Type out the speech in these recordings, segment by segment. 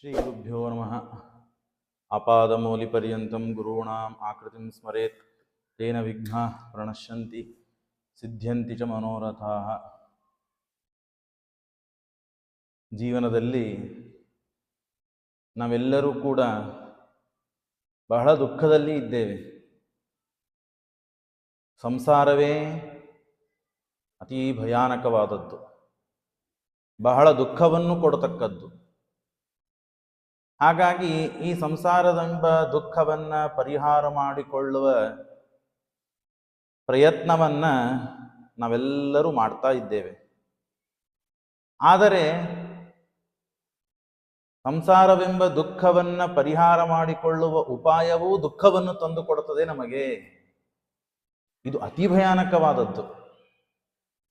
ಶ್ರೀ ಗುರುಭ್ಯೋ ನಮಃ ಅಪಾದಮೌಲಿಪರ್ಯಂತಂ ಗುರುಣಾಂ ಆಕೃತಿಂ ಸ್ಮರೆತ್ ತೇನ ವಿಘ್ನ ಪ್ರಣಶ್ಯಂತಿ ಸಿದ್ಧ್ಯಂತಿ ಚ ಮನೋರಥಾ ಜೀವನದಲ್ಲಿ ನಾವೆಲ್ಲರೂ ಕೂಡ ಬಹಳ ದುಃಖದಲ್ಲಿ ಇದ್ದೇವೆ. ಸಂಸಾರವೇ ಅತೀ ಭಯಾನಕವಾದದ್ದು. ಬಹಳ ದುಃಖವನ್ನು ಕೊಡತಕ್ಕದ್ದು. ಹಾಗಾಗಿ ಈ ಸಂಸಾರದೆಂಬ ದುಃಖವನ್ನ ಪರಿಹಾರ ಮಾಡಿಕೊಳ್ಳುವ ಪ್ರಯತ್ನವನ್ನ ನಾವೆಲ್ಲರೂ ಮಾಡ್ತಾ ಇದ್ದೇವೆ. ಆದರೆ ಸಂಸಾರವೆಂಬ ದುಃಖವನ್ನ ಪರಿಹಾರ ಮಾಡಿಕೊಳ್ಳುವ ಉಪಾಯವೂ ದುಃಖವನ್ನು ತಂದುಕೊಡುತ್ತದೆ ನಮಗೆ. ಇದು ಅತಿ ಭಯಾನಕವಾದದ್ದು.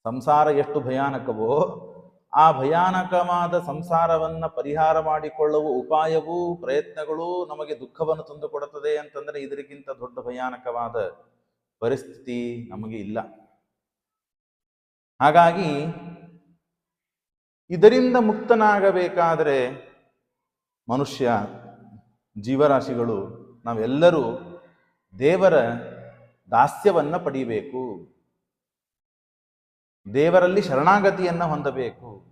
ಸಂಸಾರ ಎಷ್ಟು ಭಯಾನಕವೋ ಆ ಭಯಾನಕವಾದ ಸಂಸಾರವನ್ನ ಪರಿಹಾರ ಮಾಡಿಕೊಳ್ಳುವ ಉಪಾಯವೂ, ಪ್ರಯತ್ನಗಳು ನಮಗೆ ದುಃಖವನ್ನು ತಂದುಕೊಡುತ್ತದೆ ಅಂತಂದ್ರೆ ಇದರಿಗಿಂತ ದೊಡ್ಡ ಭಯಾನಕವಾದ ಪರಿಸ್ಥಿತಿ ನಮಗೆ ಇಲ್ಲ. ಹಾಗಾಗಿ ಇದರಿಂದ ಮುಕ್ತನಾಗಬೇಕಾದರೆ ಮನುಷ್ಯ, ಜೀವರಾಶಿಗಳು ನಾವೆಲ್ಲರೂ ದೇವರ ದಾಸ್ಯವನ್ನು ಪಡೀಬೇಕು. ದೇವರಲ್ಲಿ ಶರಣಾಗತಿಯನ್ನು ಹೊಂದಬೇಕು.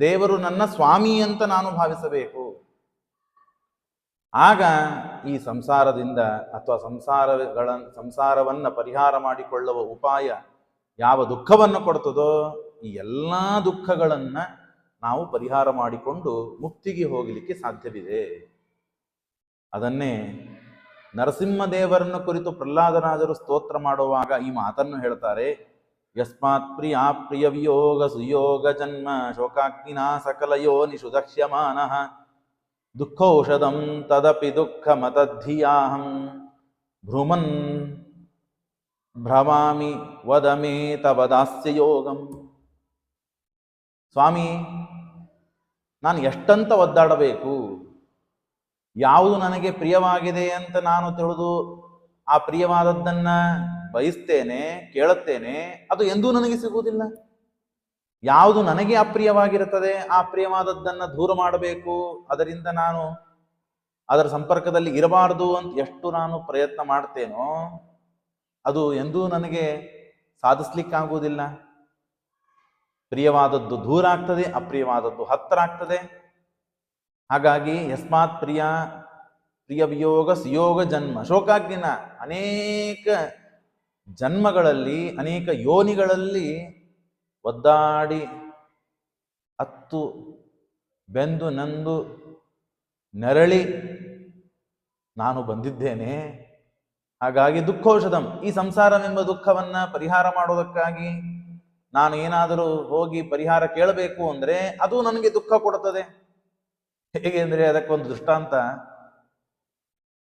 ದೇವರು ನನ್ನ ಸ್ವಾಮಿ ಅಂತ ನಾನು ಭಾವಿಸಬೇಕು. ಆಗ ಈ ಸಂಸಾರದಿಂದ ಅಥವಾ ಸಂಸಾರಗಳ ಸಂಸಾರವನ್ನು ಪರಿಹಾರ ಮಾಡಿಕೊಳ್ಳುವ ಉಪಾಯ ಯಾವ ದುಃಖವನ್ನು ಕೊಡ್ತದೋ ಈ ಎಲ್ಲ ದುಃಖಗಳನ್ನು ನಾವು ಪರಿಹಾರ ಮಾಡಿಕೊಂಡು ಮುಕ್ತಿಗೆ ಹೋಗಲಿಕ್ಕೆ ಸಾಧ್ಯವಿದೆ. ಅದನ್ನೇ ನರಸಿಂಹದೇವರನ್ನು ಕುರಿತು ಪ್ರಹ್ಲಾದರಾಜರು ಸ್ತೋತ್ರ ಮಾಡುವಾಗ ಈ ಮಾತನ್ನು ಹೇಳ್ತಾರೆ. ಯಸ್ಮಾತ್ ಪ್ರಿಯ ಪ್ರಿಯವಿಯೋಗ ಸುಯೋಗ ಜನ್ಮ ಶೋಕಾಗ್ನಿನಾ ಸಕಲಯೋ ನಿಷುದಕ್ಷ್ಯಮಾನಃ ದುಃಖೌಷಧಂ ತದಪಿ ದುಃಖ ಮತದ್ಧಿಯಾಹಂ ಭ್ರಮನ್ ಭ್ರಮಾಮಿ ವದಮೇ ತವ ದಾಸ್ಯ ಯೋಗಂ ಸ್ವಾಮಿ ನಾನು ಎಷ್ಟಂತ ಒದ್ದಾಡಬೇಕು? ಯಾವುದು ನನಗೆ ಪ್ರಿಯವಾಗಿದೆ ಅಂತ ನಾನು ತಿಳಿದು ಆ ಪ್ರಿಯವಾದದ್ದನ್ನ ಬಯಸ್ತೇನೆ, ಕೇಳುತ್ತೇನೆ, ಅದು ಎಂದೂ ನನಗೆ ಸಿಗುವುದಿಲ್ಲ. ಯಾವುದು ನನಗೆ ಅಪ್ರಿಯವಾಗಿರುತ್ತದೆ, ಆ ಪ್ರಿಯವಾದದ್ದನ್ನು ದೂರ ಮಾಡಬೇಕು. ಅದರಿಂದ ನಾನು ಅದರ ಸಂಪರ್ಕದಲ್ಲಿ ಇರಬಾರದು ಅಂತ ಎಷ್ಟು ನಾನು ಪ್ರಯತ್ನ ಮಾಡ್ತೇನೋ, ಅದು ಎಂದೂ ನನಗೆ ಸಾಧಿಸ್ಲಿಕ್ಕಾಗುವುದಿಲ್ಲ. ಪ್ರಿಯವಾದದ್ದು ದೂರ ಆಗ್ತದೆ, ಅಪ್ರಿಯವಾದದ್ದು ಹತ್ತಿರ ಆಗ್ತದೆ. ಹಾಗಾಗಿ ಯಸ್ಮಾತ್ ಪ್ರಿಯ ಪ್ರಿಯ ವಿಯೋಗ, ಸುಯೋಗ, ಜನ್ಮ, ಶೋಕಾಗ್ನಿನ ಅನೇಕ ಜನ್ಮಗಳಲ್ಲಿ ಅನೇಕ ಯೋನಿಗಳಲ್ಲಿ ಒದ್ದಾಡಿ, ಅತ್ತು, ಬೆಂದು, ನಂದು, ನೆರಳಿ ನಾನು ಬಂದಿದ್ದೇನೆ. ಹಾಗಾಗಿ ದುಃಖೌಷಧಂ, ಈ ಸಂಸಾರವೆಂಬ ದುಃಖವನ್ನ ಪರಿಹಾರ ಮಾಡೋದಕ್ಕಾಗಿ ನಾನು ಏನಾದರೂ ಹೋಗಿ ಪರಿಹಾರ ಕೇಳಬೇಕು ಅಂದರೆ ಅದು ನನಗೆ ದುಃಖ ಕೊಡುತ್ತದೆ. ಹೇಗೆ ಅಂದರೆ ಅದಕ್ಕೊಂದು ದೃಷ್ಟಾಂತ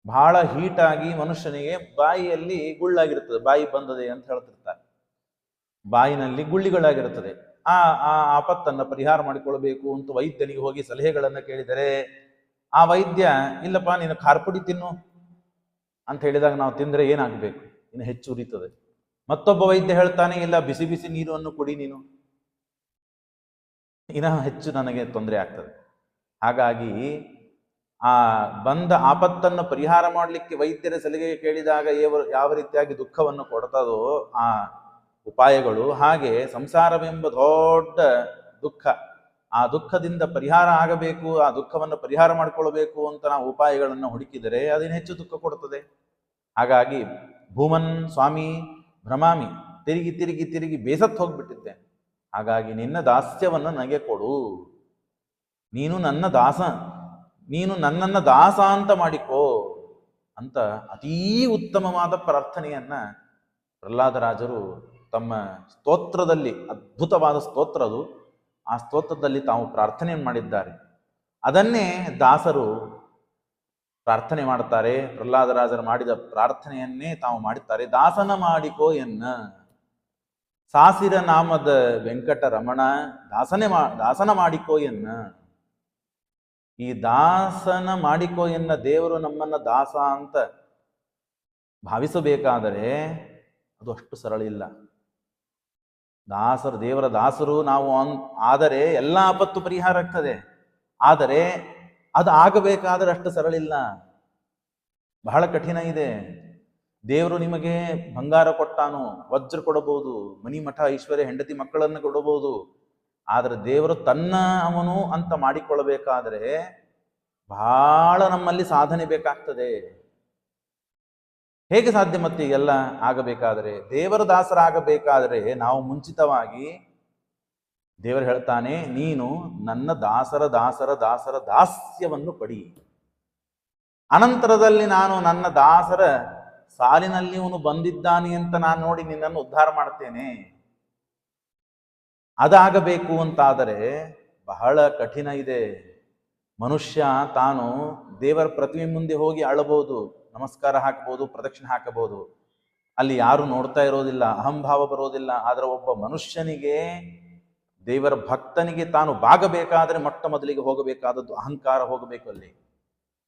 ಬಹಳ ಹೀಟಾಗಿ ಮನುಷ್ಯನಿಗೆ ಬಾಯಿಯಲ್ಲಿ ಗುಳ್ಳಾಗಿರ್ತದೆ ಬಾಯಿ ಬಂದದೆ ಅಂತ ಹೇಳ್ತಿರ್ತಾರೆ. ಬಾಯಿನಲ್ಲಿ ಗುಳ್ಳಿಗಳಾಗಿರುತ್ತದೆ. ಆ ಆ ಆಪತ್ತನ್ನು ಪರಿಹಾರ ಮಾಡಿಕೊಳ್ಬೇಕು ಅಂತ ವೈದ್ಯನಿಗೆ ಹೋಗಿ ಸಲಹೆಗಳನ್ನು ಕೇಳಿದರೆ, ಆ ವೈದ್ಯ, ಇಲ್ಲಪ್ಪ, ನೀನು ಖಾರ್ಪುಡಿ ತಿನ್ನು. ಅಂತ ಹೇಳಿದಾಗ ನಾವು ತಿಂದರೆ ಏನಾಗಬೇಕು? ಇನ್ನು ಹೆಚ್ಚು ಉರಿತದೆ. ಮತ್ತೊಬ್ಬ ವೈದ್ಯ ಹೇಳ್ತಾನೆ, ಇಲ್ಲ, ಬಿಸಿ ಬಿಸಿ ನೀರನ್ನು ಕುಡಿ ನೀನು. ಇನ್ನ ಹೆಚ್ಚು ನನಗೆ ತೊಂದರೆ ಆಗ್ತದೆ. ಹಾಗಾಗಿ ಆ ಬಂದ ಆಪತ್ತನ್ನು ಪರಿಹಾರ ಮಾಡಲಿಕ್ಕೆ ವೈದ್ಯರ ಸಲಿಗೆ ಕೇಳಿದಾಗ ಯಾವ ರೀತಿಯಾಗಿ ದುಃಖವನ್ನು ಕೊಡ್ತದೋ ಆ ಉಪಾಯಗಳು, ಹಾಗೆ ಸಂಸಾರವೆಂಬ ದೊಡ್ಡ ದುಃಖ. ಆ ದುಃಖದಿಂದ ಪರಿಹಾರ ಆಗಬೇಕು, ಆ ದುಃಖವನ್ನು ಪರಿಹಾರ ಮಾಡಿಕೊಳ್ಳಬೇಕು ಅಂತ ನಾವು ಉಪಾಯಗಳನ್ನು ಹುಡುಕಿದರೆ ಅದೇನು ಹೆಚ್ಚು ದುಃಖ ಕೊಡುತ್ತದೆ ಹಾಗಾಗಿ ಭೂಮನ್ ಸ್ವಾಮಿ ಭ್ರಮಾಮಿ, ತಿರುಗಿ ತಿರುಗಿ ತಿರುಗಿ ಬೇಸತ್ತು ಹೋಗ್ಬಿಟ್ಟಿದ್ದೆ. ಹಾಗಾಗಿ ನಿನ್ನ ದಾಸ್ಯವನ್ನು ನನಗೆ ಕೊಡು. ನೀನು ನನ್ನ ದಾಸ. ನೀನು ನನ್ನನ್ನು ದಾಸ ಅಂತ ಮಾಡಿಕೋ ಅಂತ ಅತೀ ಉತ್ತಮವಾದ ಪ್ರಾರ್ಥನೆಯನ್ನ ಪ್ರಹ್ಲಾದರಾಜರು ತಮ್ಮ ಸ್ತೋತ್ರದಲ್ಲಿ, ಅದ್ಭುತವಾದ ಸ್ತೋತ್ರ ಅದು. ಆ ಸ್ತೋತ್ರದಲ್ಲಿ ತಾವು ಪ್ರಾರ್ಥನೆ ಮಾಡಿದ್ದಾರೆ. ಅದನ್ನೇ ದಾಸರು ಪ್ರಾರ್ಥನೆ ಮಾಡುತ್ತಾರೆ. ಪ್ರಹ್ಲಾದರಾಜರು ಮಾಡಿದ ಪ್ರಾರ್ಥನೆಯನ್ನೇ ತಾವು ಮಾಡುತ್ತಾರೆ ದಾಸನ ಮಾಡಿಕೋ ಎನ್ನ. ಸಾಸಿರ ನಾಮದ ವೆಂಕಟರಮಣ, ದಾಸನೆ ಮಾ, ದಾಸನ ಮಾಡಿಕೋ ಎನ್ನ. ಈ ದಾಸನ ಮಾಡಿಕೋ ಎನ್ನ ದೇವರು ನಮ್ಮನ್ನ ದಾಸ ಅಂತ ಭಾವಿಸಬೇಕಾದರೆ ಅದು ಅಷ್ಟು ಸರಳ ಇಲ್ಲ. ದಾಸರು, ದೇವರ ದಾಸರು ನಾವು ಅನ್, ಆದರೆ ಎಲ್ಲ ಆಪತ್ತು ಪರಿಹಾರ ಆಗ್ತದೆ. ಆದರೆ ಅದು ಆಗಬೇಕಾದ್ರೆ ಅಷ್ಟು ಸರಳ ಇಲ್ಲ. ಬಹಳ ಕಠಿಣ ಇದೆ. ದೇವರು ನಿಮಗೆ ಬಂಗಾರ ಕೊಟ್ಟಾನು, ವಜ್ರ ಕೊಡಬಹುದು ಮನಿ ಮಠ ಐಶ್ವರ್ಯ, ಹೆಂಡತಿ ಮಕ್ಕಳನ್ನು ಕೊಡಬಹುದು ಆದರೆ ದೇವರು ತನ್ನ ಅವನು ಅಂತ ಮಾಡಿಕೊಳ್ಳಬೇಕಾದರೆ ಬಹಳ ನಮ್ಮಲ್ಲಿ ಸಾಧನೆ ಬೇಕಾಗ್ತದೆ. ಹೇಗೆ ಸಾಧ್ಯ ಮತ್ತೆ ಎಲ್ಲ ಆಗಬೇಕಾದರೆ? ದೇವರ ದಾಸರಾಗಬೇಕಾದರೆ ನಾವು ಮುಂಚಿತವಾಗಿ ದೇವರು ಹೇಳ್ತಾನೆ, ನೀನು ನನ್ನ ದಾಸರ ದಾಸರ ದಾಸರ ದಾಸ್ಯವನ್ನು ಪಡಿ. ಅನಂತರದಲ್ಲಿ ನಾನು ನನ್ನ ದಾಸರ ಸಾಲಿನಲ್ಲಿ ಇವನು ಬಂದಿದ್ದಾನೆ ಅಂತ ನಾನು ನೋಡಿ ನಿನ್ನನ್ನು ಉದ್ಧಾರ ಮಾಡ್ತೇನೆ. ಅದಾಗಬೇಕು ಅಂತಾದರೆ ಬಹಳ ಕಠಿಣ ಇದೆ. ಮನುಷ್ಯ ತಾನು ದೇವರ ಪ್ರತಿಮೆ ಮುಂದೆ ಹೋಗಿ ಅಳಬಹುದು, ನಮಸ್ಕಾರ ಹಾಕಬಹುದು, ಪ್ರದಕ್ಷಿಣೆ ಹಾಕಬಹುದು. ಅಲ್ಲಿ ಯಾರು ನೋಡ್ತಾ ಇರೋದಿಲ್ಲ, ಅಹಂಭಾವ ಬರೋದಿಲ್ಲ. ಆದರೆ ಒಬ್ಬ ಮನುಷ್ಯನಿಗೆ, ದೇವರ ಭಕ್ತನಿಗೆ ತಾನು ಬಾಗಬೇಕಾದರೆ ಮೊಟ್ಟ ಮೊದಲಿಗೆ ಹೋಗಬೇಕಾದದ್ದು ಅಹಂಕಾರ ಹೋಗಬೇಕು ಅಲ್ಲಿ.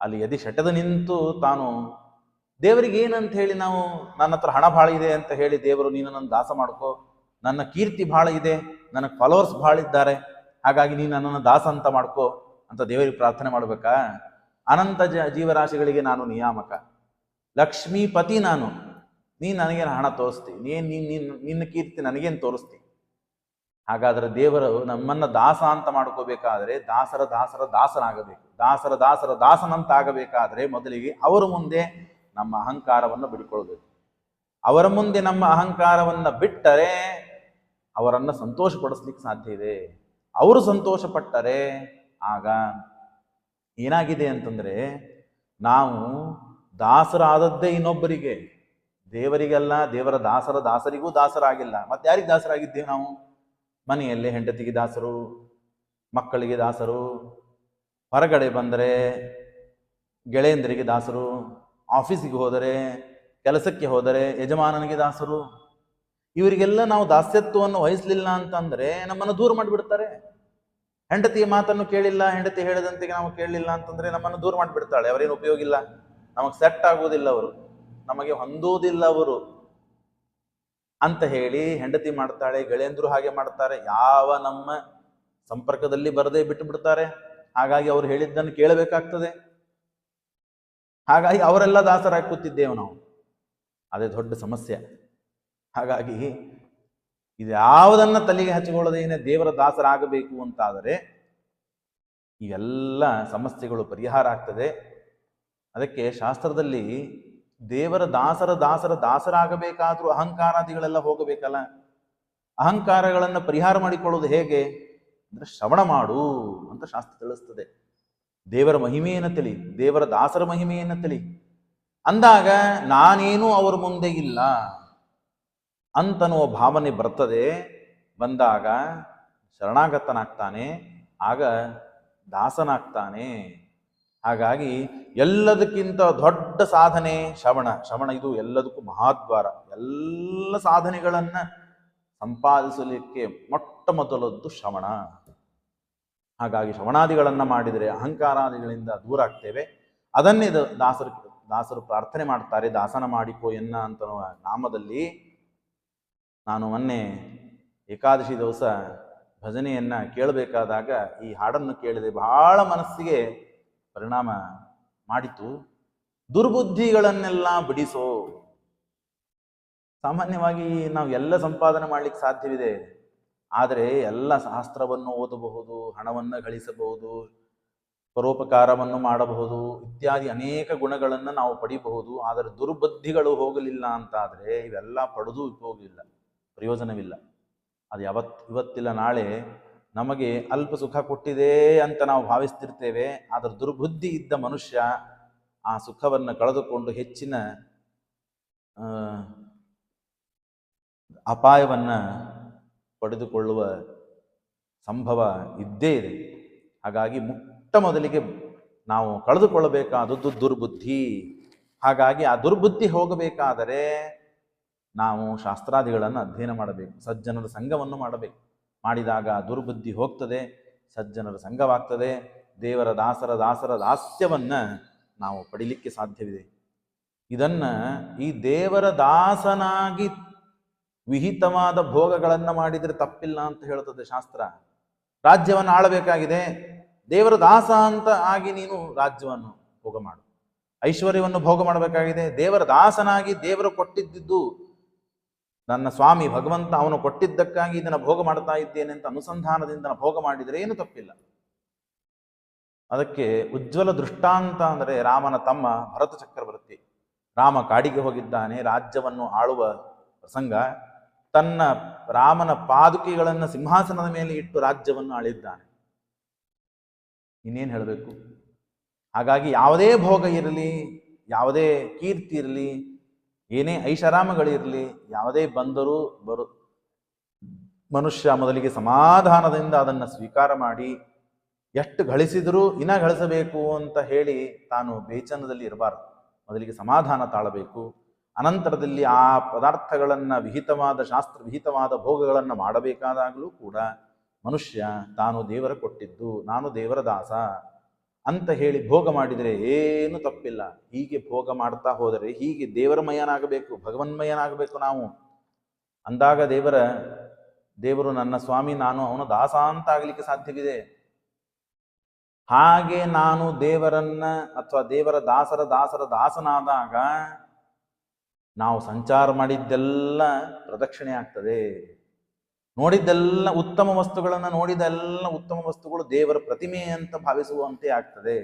ಅಲ್ಲಿ ಎದಿ ಶಟದ ನಿಂತು ತಾನು, ದೇವರಿಗೆ ಏನಂತ ಹೇಳಿ ನಾವು ನನ್ನ ಹತ್ರ ಹಣ ಭಾಳ ಇದೆ ಅಂತ ಹೇಳಿ ದೇವರು ನೀನು ನನ್ನ ದಾಸ ಮಾಡ್ಕೋ ನನ್ನ ಕೀರ್ತಿ ಭಾಳ ಇದೆ, ನನಗೆ ಫಾಲೋವರ್ಸ್ ಭಾಳ ಇದ್ದಾರೆ, ಹಾಗಾಗಿ ನೀನು ನನ್ನನ್ನು ದಾಸ ಅಂತ ಮಾಡ್ಕೋ ಅಂತ ದೇವರಿಗೆ ಪ್ರಾರ್ಥನೆ ಮಾಡಬೇಕಾ? ಅನಂತ ಜ ಜೀವರಾಶಿಗಳಿಗೆ ನಾನು ನಿಯಾಮಕ. ಲಕ್ಷ್ಮೀಪತಿ ನಾನು, ನೀನು ನನಗೇನು ಹಣ ತೋರಿಸ್ತಿ, ನೀನು ನೀನು ನಿನ್ನ ನಿನ್ನ ಕೀರ್ತಿ ನನಗೇನು ತೋರಿಸ್ತಿ? ಹಾಗಾದ್ರೆ ದೇವರು ನಮ್ಮನ್ನ ದಾಸ ಅಂತ ಮಾಡ್ಕೋಬೇಕಾದ್ರೆ ದಾಸರ ದಾಸರ ದಾಸನಾಗಬೇಕು, ದಾಸರ ದಾಸರ ದಾಸನಂತ ಆಗಬೇಕಾದ್ರೆ ಮೊದಲಿಗೆ ಅವರ ಮುಂದೆ ನಮ್ಮ ಅಹಂಕಾರವನ್ನು ಬಿಡ್ಕೊಳ್ಬೇಕು. ಅವರ ಮುಂದೆ ನಮ್ಮ ಅಹಂಕಾರವನ್ನು ಬಿಟ್ಟರೆ ಅವರನ್ನ ಸಂತೋಷಪಡಿಸ್ಲಿಕ್ಕೆ ಸಾಧ್ಯ ಇದೆ. ಅವರು ಸಂತೋಷಪಟ್ಟರೆ ಆಗ ಏನಾಗಿದೆ ಅಂತಂದರೆ ನಾವು ದಾಸರಾದದ್ದೇ ಇನ್ನೊಬ್ಬರಿಗೆ. ದೇವರಿಗೆಲ್ಲ ದೇವರ ದಾಸರ ದಾಸರಿಗೂ ದಾಸರಾಗಿಲ್ಲ. ಮತ್ತೆ ಯಾರಿಗೆ ದಾಸರಾಗಿದ್ದೇವೆ ನಾವು? ಮನೆಯಲ್ಲಿ ಹೆಂಡತಿಗೆ ದಾಸರು, ಮಕ್ಕಳಿಗೆ ದಾಸರು, ಹೊರಗಡೆ ಬಂದರೆ ಗೆಳೆಯಂದರಿಗೆ ದಾಸರು, ಆಫೀಸಿಗೆ ಹೋದರೆ, ಕೆಲಸಕ್ಕೆ ಹೋದರೆ ಯಜಮಾನನಿಗೆ ದಾಸರು ಇವರಿಗೆಲ್ಲ ನಾವು ದಾಸ್ಯತ್ವವನ್ನು ವಹಿಸಲಿಲ್ಲ ಅಂತಂದ್ರೆ ನಮ್ಮನ್ನು ದೂರ ಮಾಡಿಬಿಡ್ತಾರೆ. ಹೆಂಡತಿಯ ಮಾತನ್ನು ಕೇಳಿಲ್ಲ, ಹೆಂಡತಿ ಹೇಳಿದಂತೆ ನಾವು ಕೇಳಲಿಲ್ಲ ಅಂತಂದ್ರೆ ನಮ್ಮನ್ನು ದೂರ ಮಾಡಿಬಿಡ್ತಾಳೆ. ಅವರೇನು ಉಪಯೋಗ ಇಲ್ಲ? ನಮಗೆ ಸೆಟ್ ಆಗುವುದಿಲ್ಲ ಅವರು. ನಮಗೆ ಹೊಂದುವುದಿಲ್ಲ ಅವರು. ಅಂತ ಹೇಳಿ ಹೆಂಡತಿ ಮಾಡ್ತಾಳೆ, ಗೆಳೆಯಂದ್ರು ಹಾಗೆ ಮಾಡ್ತಾರೆ. ಯಾವ ನಮ್ಮ ಸಂಪರ್ಕದಲ್ಲಿ ಬರದೇ ಬಿಟ್ಟು ಬಿಡ್ತಾರೆ ಹಾಗಾಗಿ ಅವ್ರು ಹೇಳಿದ್ದನ್ನು ಕೇಳಬೇಕಾಗ್ತದೆ. ಹಾಗಾಗಿ ಅವರೆಲ್ಲ ದಾಸರಾಗಿ ಕೂತಿದ್ದೇವೆ ನಾವು. ಅದೇ ದೊಡ್ಡ ಸಮಸ್ಯೆ. ಹಾಗಾಗಿ ಇದು ಯಾವುದನ್ನು ತಲೆಗೆ ಹಚ್ಚಿಕೊಳ್ಳದೇನೆ ದೇವರ ದಾಸರಾಗಬೇಕು ಅಂತಾದರೆ ಇವೆಲ್ಲ ಸಮಸ್ಯೆಗಳು ಪರಿಹಾರ ಆಗ್ತದೆ. ಅದಕ್ಕೆ ಶಾಸ್ತ್ರದಲ್ಲಿ ದೇವರ ದಾಸರ ದಾಸರ ದಾಸರಾಗಬೇಕಾದರೂ ಅಹಂಕಾರಾದಿಗಳೆಲ್ಲ ಹೋಗಬೇಕಲ್ಲ. ಅಹಂಕಾರಗಳನ್ನು ಪರಿಹಾರ ಮಾಡಿಕೊಳ್ಳೋದು ಹೇಗೆ? ಅಂದರೆ ಶ್ರವಣ ಮಾಡು ಅಂತ ಶಾಸ್ತ್ರ ತಿಳಿಸ್ತದೆ. ದೇವರ ಮಹಿಮೆಯನ್ನು ತಿಳಿ, ದೇವರ ದಾಸರ ಮಹಿಮೆಯನ್ನು ತಿಳಿ. ಅಂದಾಗ ನಾನೇನು ಅವರ ಮುಂದೆ ಇಲ್ಲ. ಅಂತನ್ನುವ ಭಾವನೆ ಬರ್ತದೆ ಬಂದಾಗ ಶರಣಾಗತನಾಗ್ತಾನೆ, ಆಗ ದಾಸನಾಗ್ತಾನೆ. ಹಾಗಾಗಿ ಎಲ್ಲದಕ್ಕಿಂತ ದೊಡ್ಡ ಸಾಧನೆ ಶ್ರವಣ. ಶ್ರವಣ ಇದು ಎಲ್ಲದಕ್ಕೂ ಮಹಾದ್ವಾರ. ಎಲ್ಲ ಸಾಧನೆಗಳನ್ನ ಸಂಪಾದಿಸಲಿಕ್ಕೆ ಮೊಟ್ಟ ಮೊದಲದ್ದು ಶ್ರವಣ. ಹಾಗಾಗಿ ಶ್ರವಣಾದಿಗಳನ್ನ ಮಾಡಿದರೆ ಅಹಂಕಾರಾದಿಗಳಿಂದ ದೂರ ಆಗ್ತೇವೆ. ಅದನ್ನೇ ದಾಸರು ದಾಸರು ಪ್ರಾರ್ಥನೆ ಮಾಡ್ತಾರೆ, ದಾಸನ ಮಾಡಿಕೋ ಎನ್ನ ಅಂತ ನಾಮದಲ್ಲಿ. ನಾನು ಮೊನ್ನೆ ಏಕಾದಶಿ ದಿವಸ ಭಜನೆಯನ್ನ ಕೇಳಬೇಕಾದಾಗ ಈ ಹಾಡನ್ನು ಕೇಳಿದೆ. ಬಹಳ ಮನಸ್ಸಿಗೆ ಪರಿಣಾಮ ಮಾಡಿತು. ದುರ್ಬುದ್ಧಿಗಳನ್ನೆಲ್ಲ ಬಿಡಿಸೋ. ಸಾಮಾನ್ಯವಾಗಿ ನಾವು ಎಲ್ಲ ಸಂಪಾದನೆ ಮಾಡಲಿಕ್ಕೆ ಸಾಧ್ಯವಿದೆ. ಆದರೆ ಎಲ್ಲ ಶಾಸ್ತ್ರವನ್ನು ಓದಬಹುದು, ಹಣವನ್ನು ಗಳಿಸಬಹುದು, ಪರೋಪಕಾರವನ್ನು ಮಾಡಬಹುದು ಇತ್ಯಾದಿ ಅನೇಕ ಗುಣಗಳನ್ನು ನಾವು ಪಡಿಬಹುದು. ಆದರೆ ದುರ್ಬುದ್ಧಿಗಳು ಹೋಗಲಿಲ್ಲ ಅಂತಾದರೆ ಇವೆಲ್ಲ ಪಡೆದು ಉಪಯೋಗವಿಲ್ಲ ಪ್ರಯೋಜನವಿಲ್ಲ. ಅದು ಯಾವತ್, ಇವತ್ತಿಲ್ಲ, ನಾಳೆ ನಮಗೆ ಅಲ್ಪ ಸುಖ ಕೊಟ್ಟಿದೆ ಅಂತ ನಾವು ಭಾವಿಸ್ತಿರ್ತೇವೆ, ಆದರೆ ದುರ್ಬುದ್ಧಿ ಇದ್ದ ಮನುಷ್ಯ ಆ ಸುಖವನ್ನು ಕಳೆದುಕೊಂಡು ಹೆಚ್ಚಿನ ಅಪಾಯವನ್ನು ಪಡೆದುಕೊಳ್ಳುವ ಸಂಭವ ಇದ್ದೇ ಇದೆ. ಹಾಗಾಗಿ ಮುಟ್ಟ ಮೊದಲಿಗೆ ನಾವು ಕಳೆದುಕೊಳ್ಳಬೇಕಾದದ್ದು ದುರ್ಬುದ್ಧಿ. ಹಾಗಾಗಿ ಆ ದುರ್ಬುದ್ಧಿ ಹೋಗಬೇಕಾದರೆ ನಾವು ಶಾಸ್ತ್ರಾದಿಗಳನ್ನು ಅಧ್ಯಯನ ಮಾಡಬೇಕು. ಸಜ್ಜನರ ಸಂಘವನ್ನು ಮಾಡಬೇಕು. ಮಾಡಿದಾಗ ದುರ್ಬುದ್ಧಿ ಹೋಗ್ತದೆ, ಸಜ್ಜನರ ಸಂಘವಾಗ್ತದೆ, ದೇವರ ದಾಸರ ದಾಸರ ದಾಸ್ಯವನ್ನು ನಾವು ಪಡಿಲಿಕ್ಕೆ ಸಾಧ್ಯವಿದೆ. ಇದನ್ನು ಈ ದೇವರ ದಾಸನಾಗಿ ವಿಹಿತವಾದ ಭೋಗಗಳನ್ನು ಮಾಡಿದರೆ ತಪ್ಪಿಲ್ಲ ಅಂತ ಹೇಳ್ತದೆ ಶಾಸ್ತ್ರ. ರಾಜ್ಯವನ್ನು ಆಳಬೇಕಾಗಿದೆ. ದೇವರ ದಾಸ ಅಂತ ಆಗಿ ನೀನು ರಾಜ್ಯವನ್ನು ಭೋಗ ಮಾಡು. ಐಶ್ವರ್ಯವನ್ನು ಭೋಗ ಮಾಡಬೇಕಾಗಿದೆ. ದೇವರ ದಾಸನಾಗಿ ದೇವರು ಕೊಟ್ಟಿದ್ದುದು ನನ್ನ ಸ್ವಾಮಿ ಭಗವಂತ ಅವನು ಕೊಟ್ಟಿದ್ದಕ್ಕಾಗಿ ಇದನ್ನು ಭೋಗ ಮಾಡ್ತಾ ಇದ್ದೇನೆ ಅಂತ ಅನುಸಂಧಾನದಿಂದ ಭೋಗ ಮಾಡಿದರೆ ಏನು ತಪ್ಪಿಲ್ಲ. ಅದಕ್ಕೆ ಉಜ್ವಲ ದೃಷ್ಟಾಂತ ಅಂದರೆ ರಾಮನ ತಮ್ಮ ಭರತ ಚಕ್ರವರ್ತಿ. ರಾಮ ಕಾಡಿಗೆ ಹೋಗಿದ್ದಾನೆ, ರಾಜ್ಯವನ್ನು ಆಳುವ ಪ್ರಸಂಗ. ತನ್ನ ರಾಮನ ಪಾದುಕೆಗಳನ್ನು ಸಿಂಹಾಸನದ ಮೇಲೆ ಇಟ್ಟು ರಾಜ್ಯವನ್ನು ಆಳಿದ್ದಾನೆ. ಇನ್ನೇನು ಹೇಳಬೇಕು? ಹಾಗಾಗಿ ಯಾವುದೇ ಭೋಗ ಇರಲಿ, ಯಾವುದೇ ಕೀರ್ತಿ ಇರಲಿ ಏನೇ ಐಷಾರಾಮಗಳಿರಲಿ ಯಾವುದೇ ಬಂದರೂ ಬರು, ಮನುಷ್ಯ ಮೊದಲಿಗೆ ಸಮಾಧಾನದಿಂದ ಅದನ್ನು ಸ್ವೀಕಾರ ಮಾಡಿ, ಎಷ್ಟು ಗಳಿಸಿದರೂ ಇನ್ನ ಗಳಿಸಬೇಕು ಅಂತ ಹೇಳಿ ತಾನು ಬೇಚನದಲ್ಲಿ ಇರಬಾರದು. ಮೊದಲಿಗೆ ಸಮಾಧಾನ ತಾಳಬೇಕು. ಅನಂತರದಲ್ಲಿ ಆ ಪದಾರ್ಥಗಳನ್ನು ವಿಹಿತವಾದ, ಶಾಸ್ತ್ರ ವಿಹಿತವಾದ ಭೋಗಗಳನ್ನು ಮಾಡಬೇಕಾದಾಗಲೂ ಕೂಡ ಮನುಷ್ಯ ತಾನು ದೇವರ ಕೊಟ್ಟಿದ್ದು, ನಾನು ದೇವರ ದಾಸ ಅಂತ ಹೇಳಿ ಭೋಗ ಮಾಡಿದರೆ ಏನು ತಪ್ಪಿಲ್ಲ. ಹೀಗೆ ಭೋಗ ಮಾಡ್ತಾ ಹೋದರೆ ಹೀಗೆ ದೇವರಮಯನಾಗಬೇಕು ಭಗವನ್ಮಯನಾಗಬೇಕು ನಾವು. ಅಂದಾಗ ದೇವರ, ದೇವರು ನನ್ನ ಸ್ವಾಮಿ, ನಾನು ಅವನ ದಾಸ ಅಂತ ಆಗಲಿಕ್ಕೆ ಸಾಧ್ಯವಿದೆ. ಹಾಗೆ ನಾನು ದೇವರನ್ನ ಅಥವಾ ದೇವರ ದಾಸರ ದಾಸರ ದಾಸನಾದಾಗ ನಾವು ಸಂಚಾರ ಮಾಡಿದ್ದೆಲ್ಲ ಪ್ರದಕ್ಷಿಣೆ ಆಗ್ತದೆ. ನೋಡಿದ್ದೆಲ್ಲ ಉತ್ತಮ ವಸ್ತುಗಳನ್ನು ನೋಡಿದೆಲ್ಲ ಉತ್ತಮ ವಸ್ತುಗಳು ದೇವರ ಪ್ರತಿಮೆ ಅಂತ ಭಾವಿಸುವಂತೆ ಆಗ್ತದೆ.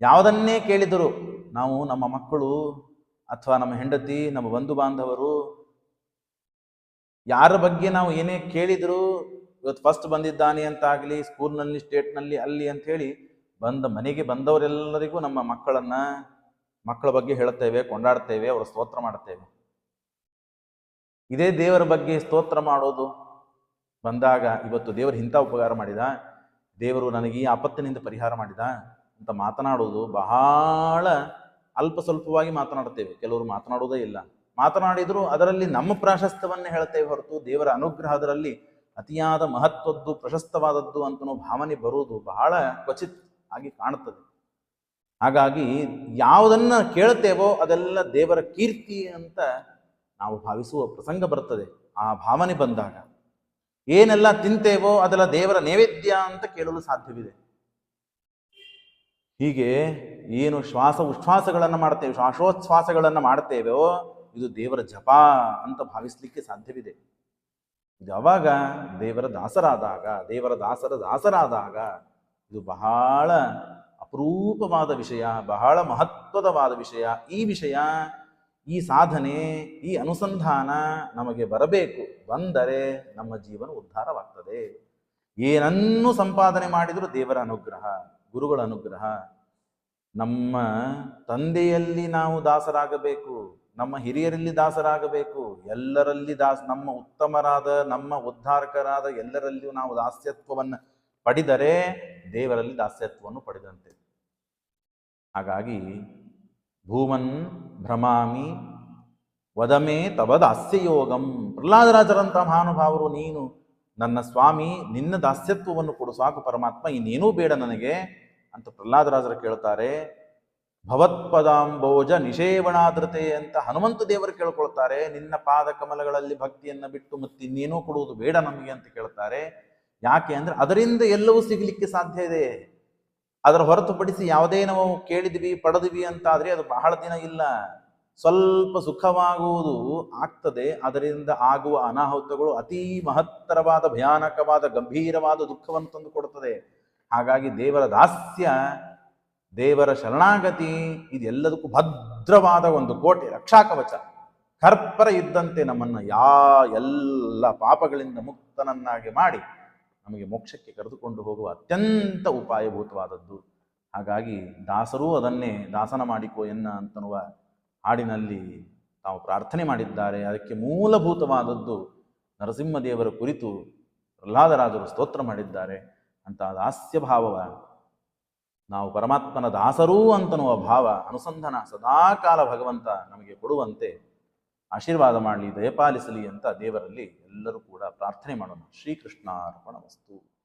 ಯಾವುದನ್ನೇ ಕೇಳಿದರು ನಾವು ನಮ್ಮ ಮಕ್ಕಳು ಅಥವಾ ನಮ್ಮ ಹೆಂಡತಿ, ನಮ್ಮ ಬಂಧು ಬಾಂಧವರು ಯಾರ ಬಗ್ಗೆ ನಾವು ಏನೇ ಕೇಳಿದ್ರು ಇವತ್ತು ಫಸ್ಟ್ ಬಂದಿದ್ದಾನೆ ಅಂತ ಆಗಲಿ ಸ್ಕೂಲ್ನಲ್ಲಿ ಸ್ಟೇಟ್ನಲ್ಲಿ ಅಲ್ಲಿ ಅಂತ ಹೇಳಿ ಬಂದ ಮನೆಗೆ ಬಂದವರೆಲ್ಲರಿಗೂ ನಮ್ಮ ಮಕ್ಕಳನ್ನ ಮಕ್ಕಳ ಬಗ್ಗೆ ಹೇಳುತ್ತೇವೆ, ಕೊಂಡಾಡ್ತೇವೆ, ಅವರ ಸ್ತೋತ್ರ ಮಾಡುತ್ತೇವೆ ಇದೇ ದೇವರ ಬಗ್ಗೆ ಸ್ತೋತ್ರ ಮಾಡೋದು ಬಂದಾಗ ಇವತ್ತು ದೇವರು ಇಂಥ ಉಪಕಾರ ಮಾಡಿದ, ದೇವರು ನನಗೆ ಈ ಆಪತ್ತಿನಿಂದ ಪರಿಹಾರ ಮಾಡಿದ ಅಂತ ಮಾತನಾಡುವುದು ಬಹಳ ಅಲ್ಪ ಸ್ವಲ್ಪವಾಗಿ ಮಾತನಾಡುತ್ತೇವೆ. ಕೆಲವರು ಮಾತನಾಡುವುದೇ ಇಲ್ಲ. ಮಾತನಾಡಿದರೂ ಅದರಲ್ಲಿ ನಮ್ಮ ಪ್ರಾಶಸ್ತ್ಯವನ್ನೇ ಹೇಳ್ತೇವೆ ಹೊರತು ದೇವರ ಅನುಗ್ರಹ ಅದರಲ್ಲಿ ಅತಿಯಾದ ಮಹತ್ವದ್ದು, ಪ್ರಶಸ್ತವಾದದ್ದು ಅಂತ ಭಾವನೆ ಬರುವುದು ಬಹಳ ಕ್ವಚಿತ್ ಆಗಿ ಕಾಣುತ್ತದೆ. ಹಾಗಾಗಿ ಯಾವುದನ್ನು ಕೇಳ್ತೇವೋ ಅದೆಲ್ಲ ದೇವರ ಕೀರ್ತಿ ಅಂತ ನಾವು ಭಾವಿಸುವ ಪ್ರಸಂಗ ಬರ್ತದೆ ಆ ಭಾವನೆ ಬಂದಾಗ ಏನೆಲ್ಲ ತಿಂತೇವೋ ಅದೆಲ್ಲ ದೇವರ ನೈವೇದ್ಯ ಅಂತ ಕೇಳಲು ಸಾಧ್ಯವಿದೆ. ಹೀಗೆ ಏನು ಶ್ವಾಸ ಉಶ್ವಾಸಗಳನ್ನು ಮಾಡ್ತೇವೆ, ಶ್ವಾಸೋಚ್ಛ್ವಾಸಗಳನ್ನು ಮಾಡ್ತೇವೋ ಇದು ದೇವರ ಜಪ ಅಂತ ಭಾವಿಸ್ಲಿಕ್ಕೆ ಸಾಧ್ಯವಿದೆ. ಯಾವಾಗ ದೇವರ ದಾಸರಾದಾಗ, ದೇವರ ದಾಸರ ದಾಸರಾದಾಗ ಇದು ಬಹಳ ಅಪರೂಪವಾದ ವಿಷಯ, ಬಹಳ ಮಹತ್ವದವಾದ ವಿಷಯ. ಈ ವಿಷಯ ಈ ಸಾಧನೆ, ಈ ಅನುಸಂಧಾನ ನಮಗೆ ಬರಬೇಕು. ಬಂದರೆ ನಮ್ಮ ಜೀವನ ಉದ್ಧಾರವಾಗ್ತದೆ. ಏನನ್ನು ಸಂಪಾದನೆ ಮಾಡಿದರೂ ದೇವರ ಅನುಗ್ರಹ, ಗುರುಗಳ ಅನುಗ್ರಹ. ನಮ್ಮ ತಂದೆಯಲ್ಲಿ ನಾವು ದಾಸರಾಗಬೇಕು, ನಮ್ಮ ಹಿರಿಯರಲ್ಲಿ ದಾಸರಾಗಬೇಕು, ಎಲ್ಲರಲ್ಲಿ ದಾಸ, ನಮ್ಮ ಉತ್ತಮರಾದ, ನಮ್ಮ ಉದ್ಧಾರಕರಾದ ಎಲ್ಲರಲ್ಲಿಯೂ ನಾವು ದಾಸ್ಯತ್ವವನ್ನು ಪಡೆದರೆ ದೇವರಲ್ಲಿ ದಾಸ್ಯತ್ವವನ್ನು ಪಡೆದಂತೆ. ಹಾಗಾಗಿ ಭೂಮನ್ ಭ್ರಮಾಮಿ ವದಮೇ ತವ ದಾಸ್ಯಯೋಗಂ. ಪ್ರಹ್ಲಾದರಾಜರಂತ ಮಹಾನುಭಾವರು, ನೀನು ನನ್ನ ಸ್ವಾಮಿ, ನಿನ್ನ ದಾಸ್ಯತ್ವವನ್ನು ಕೊಡು, ಸಾಕು ಪರಮಾತ್ಮ, ಇನ್ನೇನೂ ಬೇಡ ನನಗೆ ಅಂತ ಪ್ರಹ್ಲಾದರಾಜರು ಕೇಳ್ತಾರೆ. ಭವತ್ಪದಾಂಬೋಜ ನಿಷೇವಣಾದ್ರತೆ ಅಂತ ಹನುಮಂತ ದೇವರು ಕೇಳ್ಕೊಳ್ತಾರೆ. ನಿನ್ನ ಪಾದ ಕಮಲಗಳಲ್ಲಿ ಭಕ್ತಿಯನ್ನು ಬಿಟ್ಟು ಮತ್ತಿನ್ನೇನೂ ಕೊಡುವುದು ಬೇಡ ನಮಗೆ ಅಂತ ಕೇಳ್ತಾರೆ. ಯಾಕೆ ಅಂದರೆ ಅದರಿಂದ ಎಲ್ಲವೂ ಸಿಗಲಿಕ್ಕೆ ಸಾಧ್ಯ ಇದೆ. ಅದರ ಹೊರತುಪಡಿಸಿ ಯಾವುದೇ ನಾವು ಕೇಳಿದ್ವಿ, ಪಡೆದ್ವಿ ಅಂತ ಆದ್ರೆ ಅದು ಬಹಳ ದಿನ ಇಲ್ಲ. ಸ್ವಲ್ಪ ಸುಖವಾಗುವುದು ಆಗ್ತದೆ. ಅದರಿಂದ ಆಗುವ ಅನಾಹುತಗಳು ಅತೀ ಮಹತ್ತರವಾದ, ಭಯಾನಕವಾದ, ಗಂಭೀರವಾದ ದುಃಖವನ್ನು ತಂದು ಕೊಡುತ್ತದೆ. ಹಾಗಾಗಿ ದೇವರ ದಾಸ್ಯ, ದೇವರ ಶರಣಾಗತಿ ಇದೆಲ್ಲದಕ್ಕೂ ಭದ್ರವಾದ ಒಂದು ಕೋಟೆ, ರಕ್ಷಾಕವಚ. ಕರ್ಪರ ಇದ್ದಂತೆ ನಮ್ಮನ್ನು ಯಾ ಎಲ್ಲ ಪಾಪಗಳಿಂದ ಮುಕ್ತನನ್ನಾಗಿ ಮಾಡಿ ನಮಗೆ ಮೋಕ್ಷಕ್ಕೆ ಕರೆದುಕೊಂಡು ಹೋಗುವ ಅತ್ಯಂತ ಉಪಾಯಭೂತವಾದದ್ದು. ಹಾಗಾಗಿ ದಾಸರೂ ಅದನ್ನೇ ದಾಸನ ಮಾಡಿಕೋ ಎನ್ನ ಅಂತನ್ನುವ ಹಾಡಿನಲ್ಲಿ ತಾವು ಪ್ರಾರ್ಥನೆ ಮಾಡಿದ್ದಾರೆ. ಅದಕ್ಕೆ ಮೂಲಭೂತವಾದದ್ದು ನರಸಿಂಹದೇವರ ಕುರಿತು ಪ್ರಹ್ಲಾದರಾಜರು ಸ್ತೋತ್ರ ಮಾಡಿದ್ದಾರೆ. ಅಂತ ದಾಸ್ಯ ಭಾವವ ನಾವು ಪರಮಾತ್ಮನ ದಾಸರೂ ಅಂತನ್ನುವ ಭಾವ ಅನುಸಂಧಾನ ಸದಾಕಾಲ ಭಗವಂತ ನಮಗೆ ಕೊಡುವಂತೆ ಆಶೀರ್ವಾದ ಮಾಡಲಿ ದಯಪಾಲಿಸಲಿ ಅಂತ ದೇವರಲ್ಲಿ ಎಲ್ಲರೂ ಕೂಡ ಪ್ರಾರ್ಥನೆ ಮಾಡೋಣ. ಶ್ರೀಕೃಷ್ಣಾರ್ಪಣ ವಸ್ತು.